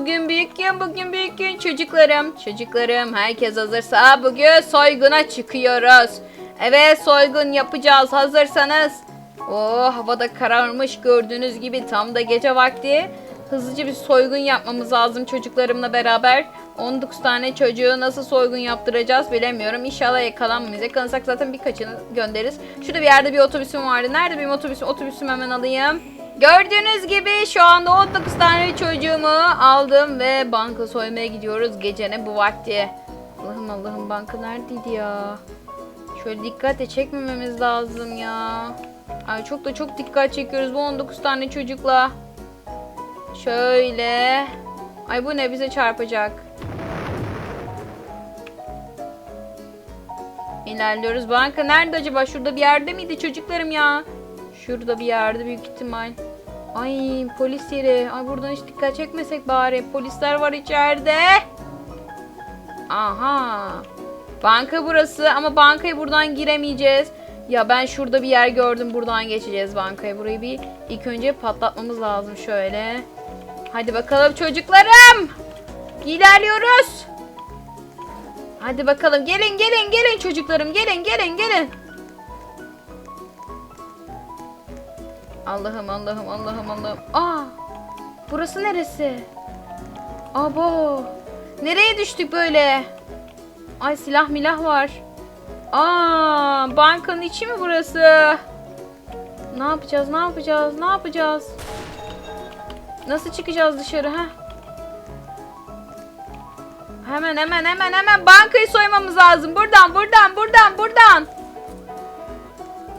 bugün büyük gün, bugün büyük gün çocuklarım. Çocuklarım herkes hazırsa bugün soyguna çıkıyoruz. Evet soygun yapacağız hazırsanız. Oo havada kararmış gördüğünüz gibi tam da gece vakti. Hızlıca bir soygun yapmamız lazım çocuklarımla beraber. 19 tane çocuğu nasıl soygun yaptıracağız bilemiyorum. İnşallah yakalanmayız. Yakalanırsak zaten birkaçını göndeririz. Şurada bir yerde bir otobüsüm vardı. Nerede benim otobüsüm? Otobüsümü hemen alayım. Gördüğünüz gibi şu anda 19 tane çocuğumu aldım ve banka soymaya gidiyoruz gecenin bu vakti. Allah'ım Allah'ım banka neredeydi ya? Şöyle dikkatle çekmememiz lazım ya. Ay çok da çok dikkat çekiyoruz bu 19 tane çocukla. Şöyle. Ay bu ne bize çarpacak. İlerliyoruz. Banka nerede acaba? Şurada bir yerde miydi çocuklarım ya? Şurada bir yerde büyük ihtimal. Ay polis yeri. Ay buradan hiç dikkat çekmesek bari. Polisler var içeride. Aha. Banka burası ama bankaya buradan giremeyeceğiz. Ya ben şurada bir yer gördüm. Buradan geçeceğiz bankaya. Burayı bir ilk önce patlatmamız lazım şöyle. Hadi bakalım çocuklarım. İlerliyoruz. Hadi bakalım gelin gelin gelin çocuklarım gelin gelin gelin. Allah'ım Allah'ım Allah'ım Allah'ım. Aa! Burası neresi? Abo! Nereye düştük böyle? Ay silah milah var. Aa! Bankanın içi mi burası? Ne yapacağız? Ne yapacağız? Ne yapacağız? Nasıl çıkacağız dışarı ha? Hemen hemen hemen hemen bankayı soymamız lazım. Buradan buradan buradan buradan.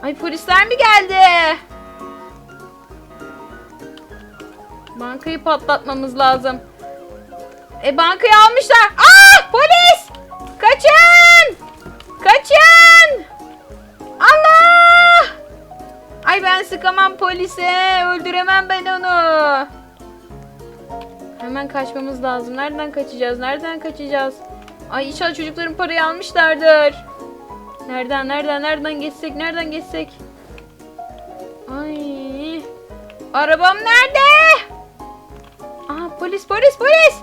Ay polisler mi geldi? Bankayı patlatmamız lazım. E bankayı almışlar. Aa polis! Kaçın! Kaçın! Allah! Ay ben sıkamam polise. Öldüremem ben onu. Hemen kaçmamız lazım. Nereden kaçacağız? Nereden kaçacağız? Ay inşallah çocukların parayı almışlardır. Nereden, nereden, nereden geçsek, nereden geçsek? Ay. Arabam nerede? Polis, polis, polis.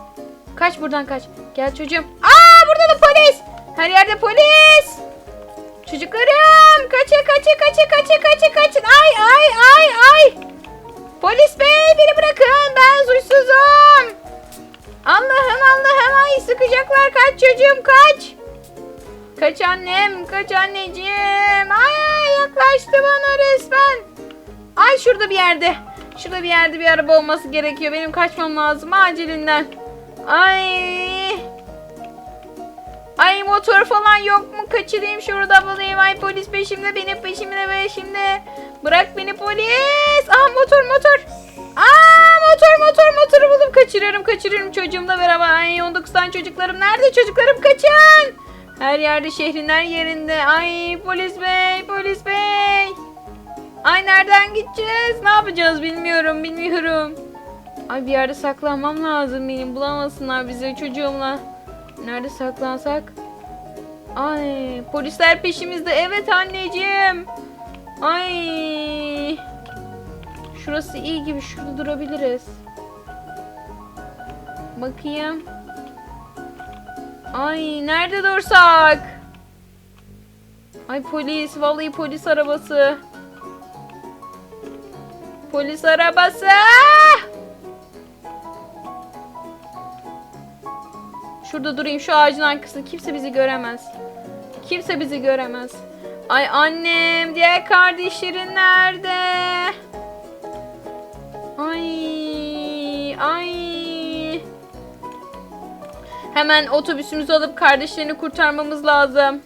Kaç buradan kaç. Gel çocuğum. Aa burada da polis. Her yerde polis. Çocuklarım kaçın kaçın kaçın kaçın kaçın kaçın. Ay ay ay ay. Polis bey beni bırakın ben suçsuzum. Allah'ım Allah'ım ay sıkacaklar kaç çocuğum kaç. Kaç annem kaç anneciğim. Ay yaklaştı bana resmen. Ay şurada bir yerde. Şurada bir yerde bir araba olması gerekiyor. Benim kaçmam lazım acilinden. Ay. Ay motor falan yok mu? Kaçırayım şurada bulayım. Ay polis peşimde benim peşimde peşimde. Bırak beni polis. Aa motor motor. Aa motor motor motoru bulup kaçırıyorum kaçırıyorum çocuğumla beraber. Ay 19 tane çocuklarım nerede çocuklarım kaçın. Her yerde şehrin her yerinde. Ay polis bey polis bey. Ay nereden gideceğiz? Ne yapacağız bilmiyorum bilmiyorum. Ay bir yerde saklanmam lazım benim. Bulamasınlar bizi çocuğumla. Nerede saklansak? Ay polisler peşimizde. Evet anneciğim. Ay. Şurası iyi gibi. Şurada durabiliriz. Bakayım. Ay nerede dursak? Ay polis. Vallahi polis arabası. Polis arabası. Şurada durayım şu ağacın arkasında. Kimse bizi göremez. Kimse bizi göremez. Ay annem, diğer kardeşlerin nerede? Ay, ay. Hemen otobüsümüzü alıp kardeşlerini kurtarmamız lazım.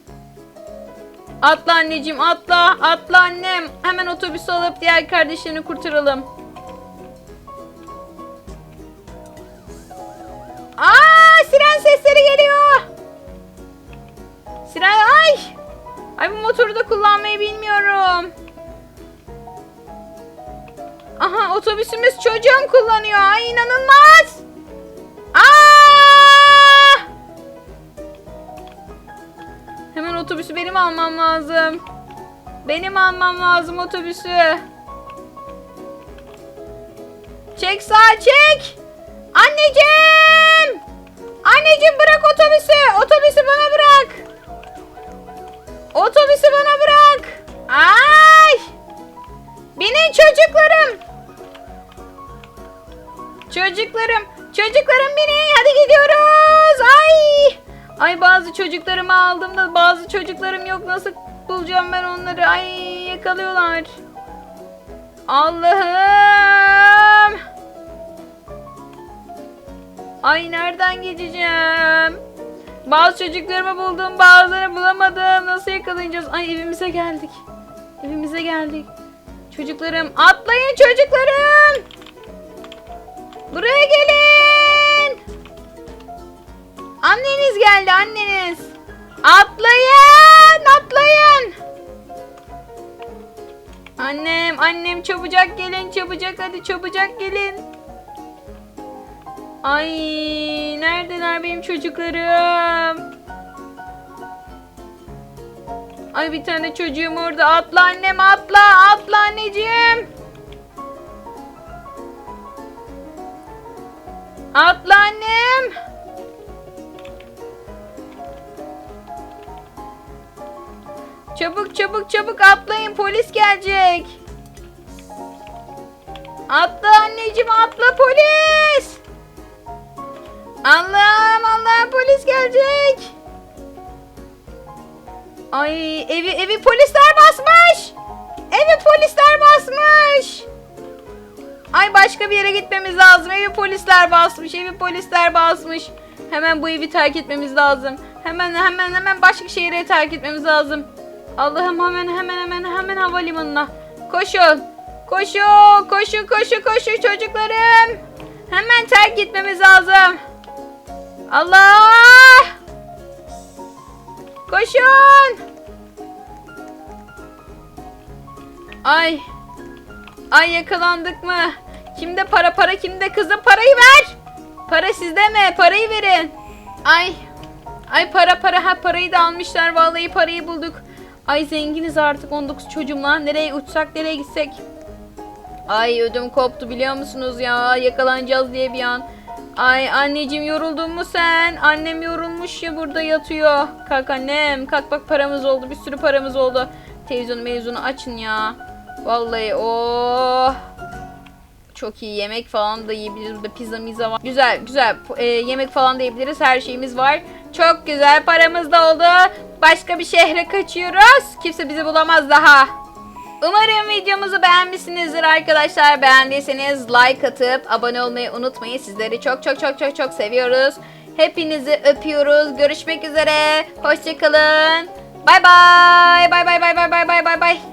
Atla anneciğim atla, atla annem. Hemen otobüsü alıp diğer kardeşlerini kurtaralım. Aa, siren sesleri geliyor. Siren ay. Ay bu motoru da kullanmayı bilmiyorum. Aha otobüsümüz çocuğum kullanıyor. Ay inanılmaz. Otobüsü benim almam lazım. Benim almam lazım otobüsü. Çek sağa çek. Anneciğim! Anneciğim bırak otobüsü. Otobüsü bana bırak. Otobüsü bana bırak. Ay! Binin çocuklarım. Çocuklarım, çocuklarım binin. Hadi gidiyoruz. Ay! Ay bazı çocuklarımı aldım da bazı çocuklarım yok. Nasıl bulacağım ben onları? Ay yakalıyorlar. Allah'ım. Ay nereden geçeceğim? Bazı çocuklarımı buldum, bazılarını bulamadım. Nasıl yakalayacağız? Ay evimize geldik. Evimize geldik. Çocuklarım, atlayın çocuklarım. Buraya gelin. Anneniz geldi, anneniz. Atlayın, atlayın. Annem, annem çabucak gelin, çabucak hadi çabucak gelin. Ay neredeler benim çocuklarım? Ay bir tane çocuğum orada. Atla annem atla. Atla anneciğim. Atla annem. Çabuk çabuk çabuk atlayın polis gelecek. Atla anneciğim atla polis. Allah'ım Allah'ım polis gelecek. Ay evi evi polisler basmış. Evi polisler basmış. Ay başka bir yere gitmemiz lazım. Evi polisler basmış. Evi polisler basmış. Hemen bu evi terk etmemiz lazım. Hemen hemen hemen başka şehre terk etmemiz lazım. Allah'ım hemen hemen hemen hemen havalimanına. Koşun. Koşun, koşun, koşun, koşun çocuklarım. Hemen terk etmemiz lazım. Allah! Koşun! Ay. Ay yakalandık mı? Kimde para para kimde kızım parayı ver. Para sizde mi? Parayı verin. Ay. Ay para para ha parayı da almışlar vallahi parayı bulduk. Ay zenginiz artık 19 çocuğumla. Nereye uçsak nereye gitsek. Ay ödüm koptu biliyor musunuz ya yakalanacağız diye bir an. Ay anneciğim yoruldun mu sen? Annem yorulmuş ya burada yatıyor. Kalk annem kalk bak paramız oldu bir sürü paramız oldu. Televizyonu mevzunu açın ya. Vallahi oh. Çok iyi yemek falan da yiyebiliriz. Burada pizza miza var. Güzel güzel Ee, yemek falan da yiyebiliriz. Her şeyimiz var. Çok güzel paramız da oldu. Başka bir şehre kaçıyoruz. Kimse bizi bulamaz daha. Umarım videomuzu beğenmişsinizdir arkadaşlar. Beğendiyseniz like atıp abone olmayı unutmayın. Sizleri çok çok çok çok çok seviyoruz. Hepinizi öpüyoruz. Görüşmek üzere. Hoşçakalın. Bay bay. Bay bay bay bay bay bay bay.